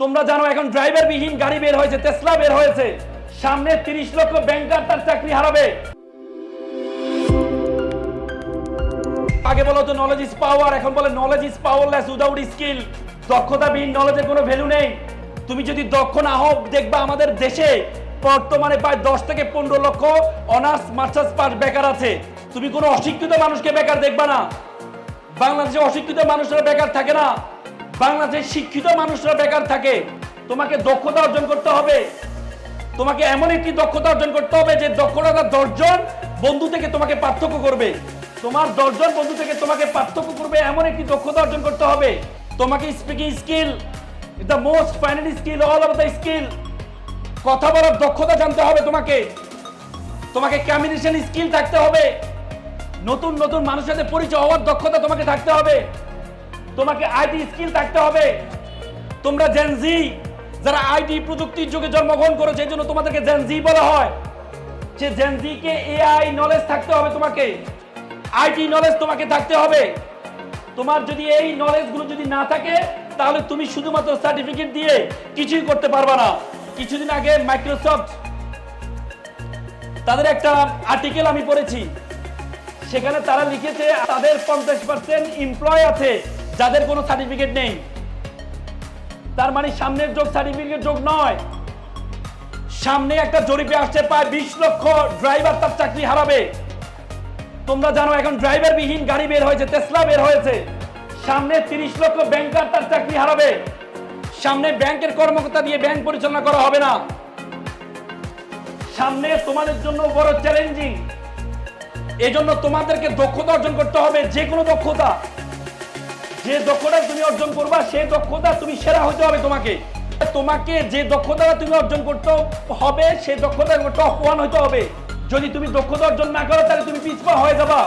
তোমরা জানো এখন ড্রাইভার বিহীন গাড়ি বের হয়েছে তেসলা বের হয়েছে। সামনে তিরিশ লক্ষ ব্যাংকার তার চাকরি হারাবে। আগে বলো তো নলেজ ইজ পাওয়ার এখন বলে knowledge is powerless without skill দক্ষতাবিহীন নলেজের কোনো ভ্যালু নেই। তুমি যদি দক্ষ না হও, দেখবা আমাদের দেশে বর্তমানে প্রায় দশ থেকে পনেরো লক্ষ অনার্স মাস্টার্স পাস বেকার আছে। তুমি কোনো অশিক্ষিত মানুষকে বেকার দেখবা না। বাংলাদেশে অশিক্ষিত মানুষরা বেকার থাকে না। বাংলাদেশে শিক্ষিত মানুষরা বেকার থাকে। তোমাকে দক্ষতা অর্জন করতে হবে। তোমাকে এমন একটি দক্ষতা অর্জন করতে হবে যে দক্ষতা দশজন বন্ধু থেকে তোমাকে পার্থক্য করবে। তোমার দশজন বন্ধু থেকে তোমাকে পার্থক্য করবে, এমন একটি দক্ষতা অর্জন করতে হবে। তোমাকে speaking skill the most final skill all of the skill কথা বলার দক্ষতা জানতে হবে তোমাকে। তোমাকে কমিউনিকেশন স্কিল থাকতে হবে। নতুন নতুন মানুষের সাথে পরিচয় হওয়ার দক্ষতা তোমাকে থাকতে হবে। তোমাকে আইটি স্কিল থাকতে হবে। তোমরা জেনজি যারা আইটি প্রযুক্তির যুগে জন্মগ্রহণ করেছে, এই জন্য তোমাদেরকে জেনজি বলা হয়। যে জেনজি কে এআই নলেজ থাকতে হবে তোমাকে। আইটি নলেজ তোমাকে থাকতে হবে। তোমার যদি এই নলেজগুলো যদি না থাকে, তাহলে তুমি শুধুমাত্র সার্টিফিকেট দিয়ে কিছুই করতে পারবা না। কিছুদিন আগে মাইক্রোসফট তাদের একটা আর্টিকেল আমি পড়েছি। সেখানে তারা লিখেছে, তাদের পঞ্চাশ পার্সেন্ট এমপ্লয় আছে। যাদের কোনো সার্টিফিকেট নেই, তার মানে সামনের যোগ সার্টিফিকেট যোগ নয়। সামনে একটা জরিপে আসছে, প্রায় বিশ লক্ষ ড্রাইভার তার চাকরি হারাবে। তোমরা জানো, এখন ড্রাইভার বিহীন গাড়ি বের হয়েছে টেসলা বের হয়েছে। সামনে তিরিশ লক্ষ ব্যাংকার তার চাকরি হারাবে। সামনে ব্যাংকের কর্মকর্তা দিয়ে ব্যাংক পরিচালনা করা হবে না। সামনে তোমাদের জন্য বড় চ্যালেঞ্জিং এজন্য তোমাদেরকে দক্ষতা অর্জন করতে হবে যে কোনো দক্ষতা। যে দক্ষতা তুমি অর্জন করবা, সেই দক্ষতা তুমি সেরা হতে হবে তোমাকে। তোমাকে যে দক্ষতা তুমি অর্জন করতে হবে, সেই দক্ষতা টপ ওয়ান হতে হবে। যদি তুমি দক্ষতা অর্জন না করো, তাহলে তুমি পিছপা হয়ে যাবা।